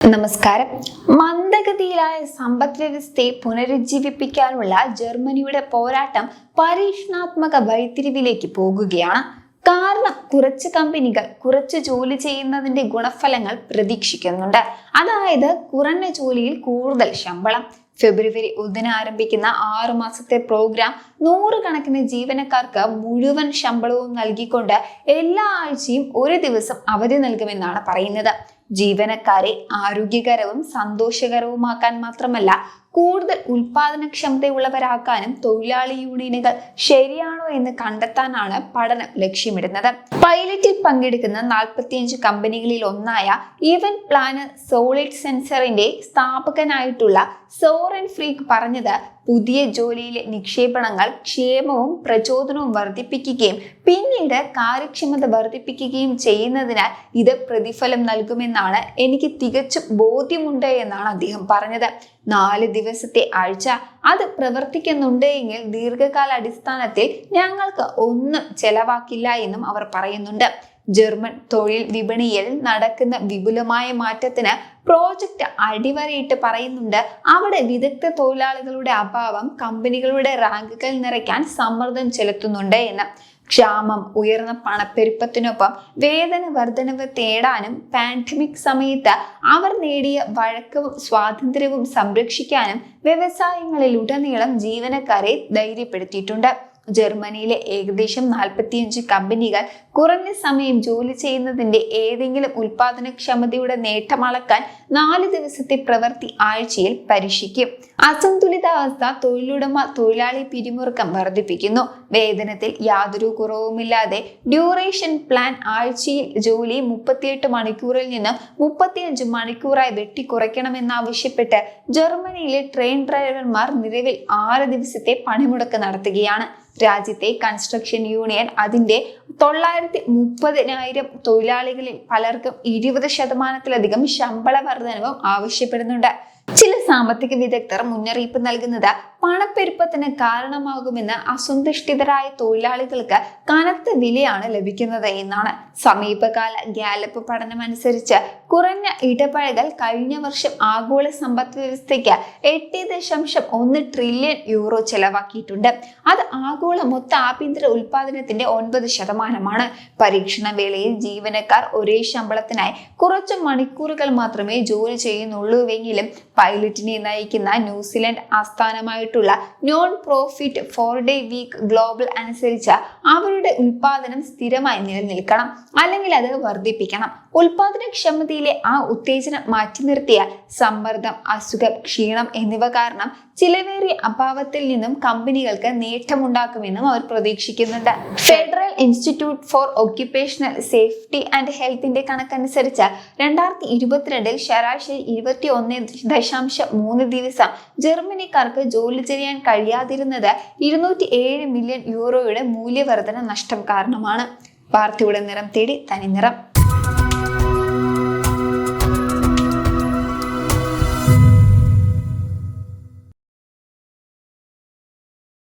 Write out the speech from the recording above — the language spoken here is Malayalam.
നമസ്കാരം. മന്ദഗതിയിലായ സമ്പദ് വ്യവസ്ഥയെ പുനരുജ്ജീവിപ്പിക്കാനുള്ള ജർമ്മനിയുടെ പോരാട്ടം പരീക്ഷണാത്മക വഴിത്തിരിവിലേക്ക് പോകുകയാണ്. കാരണം കുറച്ച് കമ്പനികൾ കുറച്ച് ജോലി ചെയ്യുന്നതിന്റെ ഗുണഫലങ്ങൾ പ്രതീക്ഷിക്കുന്നുണ്ട്. അതായത് കുറഞ്ഞ ജോലിയിൽ കൂടുതൽ ശമ്പളം. ഫെബ്രുവരി ഒന്നിന് ആരംഭിക്കുന്ന ആറു മാസത്തെ പ്രോഗ്രാം നൂറുകണക്കിന് ജീവനക്കാർക്ക് മുഴുവൻ ശമ്പളവും നൽകിക്കൊണ്ട് എല്ലാ ആഴ്ചയും ഒരു ദിവസം അവധി നൽകുമെന്നാണ് പറയുന്നത്. ജീവനക്കാരെ ആരോഗ്യകരവും സന്തോഷകരവുമാക്കാൻ മാത്രമല്ല കൂടുതൽ ഉൽപാദനക്ഷമതയുള്ളവരാക്കാനും തൊഴിലാളി യൂണിയനുകൾ ശരിയാണോ എന്ന് കണ്ടെത്താനാണ് പഠനം ലക്ഷ്യമിടുന്നത്. പൈലറ്റിൽ പങ്കെടുക്കുന്ന നാൽപ്പത്തിയഞ്ച് കമ്പനികളിൽ ഒന്നായ ഈവൻ പ്ലാനർ സോളിഡ് സെൻസറിന്റെ സ്ഥാപകനായിട്ടുള്ള സോറൻ ഫ്രീക്ക് പറഞ്ഞത് പുതിയ ജോലിയിലെ നിക്ഷേപണങ്ങൾ ക്ഷേമവും പ്രചോദനവും വർദ്ധിപ്പിക്കുകയും പിന്നീട് കാര്യക്ഷമത വർദ്ധിപ്പിക്കുകയും ചെയ്യുന്നതിനാൽ ഇത് പ്രതിഫലം നൽകുമെന്നാണ് എനിക്ക് തികച്ചും ബോധ്യമുണ്ട് എന്നാണ് അദ്ദേഹം പറഞ്ഞത്. നാല് ദിവസത്തെ ആഴ്ച അത് പ്രവർത്തിക്കുന്നുണ്ട് എങ്കിൽ ദീർഘകാല അടിസ്ഥാനത്തിൽ ഞങ്ങൾക്ക് ഒന്നും ചെലവാക്കില്ല എന്നും അവർ പറയുന്നുണ്ട്. ജർമ്മൻ തൊഴിൽ വിപണിയിൽ നടക്കുന്ന വിപുലമായ മാറ്റത്തിന് പ്രോജക്റ്റ് അടിവരയിട്ട് പറയുന്നുണ്ട്. അവിടെ വിദഗ്ധ തൊഴിലാളികളുടെ അഭാവം കമ്പനികളുടെ റാങ്കുകൾ നിറയ്ക്കാൻ സമ്മർദ്ദം ചെലുത്തുന്നുണ്ട് എന്ന്. ക്ഷാമം ഉയർന്ന പണപ്പെരുപ്പത്തിനൊപ്പം വേതന വർധനവ് തേടാനും പാൻഡമിക് സമയത്ത് അവർ നേടിയ വഴക്കവും സ്വാതന്ത്ര്യവും സംരക്ഷിക്കാനും വ്യവസായങ്ങളിലുടനീളം ജീവനക്കാരെ ധൈര്യപ്പെടുത്തിയിട്ടുണ്ട്. ജർമ്മനിയിലെ ഏകദേശം നാൽപ്പത്തിയഞ്ച് കമ്പനികൾ കുറഞ്ഞ സമയം ജോലി ചെയ്യുന്നതിന്റെ ഏതെങ്കിലും ഉൽപാദനക്ഷമതയുടെ നേട്ടം അളക്കാൻ നാല് ദിവസത്തെ പ്രവൃത്തി ആഴ്ചയിൽ പരീക്ഷിക്കും. അസന്തുലിതാവസ്ഥ തൊഴിലുടമ തൊഴിലാളി പിരിമുറുക്കം വർദ്ധിപ്പിക്കുന്നു. വേതനത്തിൽ യാതൊരു കുറവുമില്ലാതെ ഡ്യൂറേഷൻ പ്ലാൻ ആഴ്ചയിൽ ജോലി മുപ്പത്തിയെട്ട് മണിക്കൂറിൽ നിന്ന് മുപ്പത്തിയഞ്ച് മണിക്കൂറായി വെട്ടി വെട്ടിക്കുറയ്ക്കണമെന്നാവശ്യപ്പെട്ട് ജർമ്മനിയിലെ ട്രെയിൻ ഡ്രൈവർമാർ നിലവിൽ ആറ് ദിവസത്തെ പണിമുടക്ക് നടത്തുകയാണ്. രാജ്യത്തെ കൺസ്ട്രക്ഷൻ യൂണിയൻ അതിന്റെ തൊള്ളായിരത്തി മുപ്പതിനായിരം തൊഴിലാളികളിൽ പലർക്കും ഇരുപത് ശതമാനത്തിലധികം ശമ്പള വർധനവും ആവശ്യപ്പെടുന്നുണ്ട്. ചില സാമ്പത്തിക വിദഗ്ധർ മുന്നറിയിപ്പ് നൽകുന്നത് പണപ്പെരുപ്പത്തിന് കാരണമാകുമെന്ന് അസന്തുഷ്ടിതരായ തൊഴിലാളികൾക്ക് കനത്ത വിലയാണ് ലഭിക്കുന്നത് എന്നാണ്. സമീപകാല ഗാലപ്പ് പഠനമനുസരിച്ച് കുറഞ്ഞ ഇടപഴകൽ കഴിഞ്ഞ വർഷം ആഗോള സമ്പദ് വ്യവസ്ഥയ്ക്ക് എട്ട് ദശാംശം ഒന്ന് ട്രില്യൺ യൂറോ ചെലവാക്കിയിട്ടുണ്ട്. അത് ആഗോള മൊത്ത ആഭ്യന്തര ഉൽപാദനത്തിന്റെ ഒൻപത് ശതമാനമാണ്. പരീക്ഷണ വേളയിൽ ജീവനക്കാർ ഒരേ ശമ്പളത്തിനായി കുറച്ച് മണിക്കൂറുകൾ മാത്രമേ ജോലി ചെയ്യുന്നുള്ളൂവെങ്കിലും പൈലറ്റിനെ നയിക്കുന്ന New Zealand Zealand non profit four day week global അനുസരിച്ച് അവരുടെ ഉൽപാദനം സ്ഥിരമായി നിലനിൽക്കണം. അല്ലെങ്കിൽ അത് വർദ്ധിപ്പിക്കണം. ഉൽപാദനക്ഷമതയിലെ ആ ഉത്തേജനം മാറ്റി നിർത്തിയാൽ സമ്മർദ്ദം അസുഖം ക്ഷീണം എന്നിവ കാരണം ചിലവേറിയ അഭാവത്തിൽ നിന്നും കമ്പനികൾക്ക് നേട്ടമുണ്ടാക്കുമെന്നും അവർ പ്രതീക്ഷിക്കുന്നുണ്ട്. Federal institute for occupational safety and ഹെൽത്തിന്റെ കണക്കനുസരിച്ച് രണ്ടായിരത്തി ഇരുപത്തിരണ്ടിൽ ശരാശരി ഇരുപത്തി ഒന്ന് ദശാംശം മൂന്ന് ദിവസം ജർമ്മനിക്കാർക്ക് ജോലി ചെയ്യാൻ കഴിയാതിരുന്നത് ഇരുന്നൂറ്റി ഏഴ് മില്യൺ യൂറോയുടെ മൂല്യവർധന നഷ്ടം കാരണമാണ്. വാർത്തയുടെ നിറം തേടി തനി നിറം.